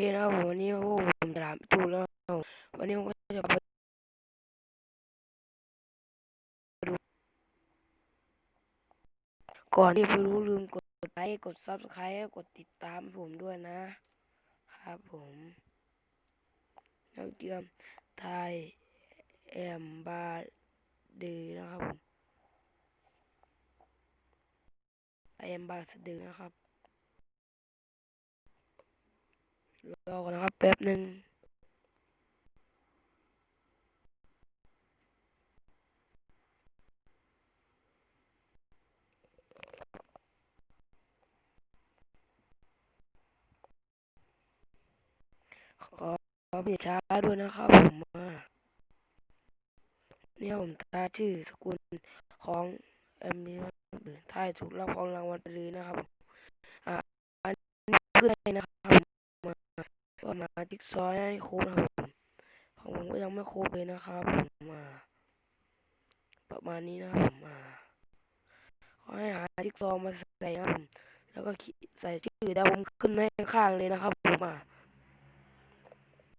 เคนะครับผมวันนี้พวกผมจะถามตูแล้ววันนี้ผมก็จะมาดูก่อนที่ไปรู้ลืมกดไลค์กดซับสไครต์กดติดตามผมด้วยนะ ครับผมแล้วเตรียมไทยแอมบาเดอนะครับผมไทยแอมบาสเดอนะครับ รอก่อนนะครับแป๊บหนึ่งขอขอพี่ช้าด้วยนะครับผมอ่าเนี่ยผมตาชื่อสกุลของแอมมี่ถ่ายถูกรับของรางวัลไปเลยนะครับผมอ่าอันนี้ขึ้นให้นะครับผมมา ก็มาจิ๊กซอว์ให้ครบนะครับผมของผมก็ยังไม่ครบเลยนะครับผมมา ประมาณนี้นะครับผมมาขอให้หาจิ๊กซอว์มาใส่นะครับผมแล้วก็ใส่ชื่อดาวผมขึ้นให้ข้างเลยนะครับผมมา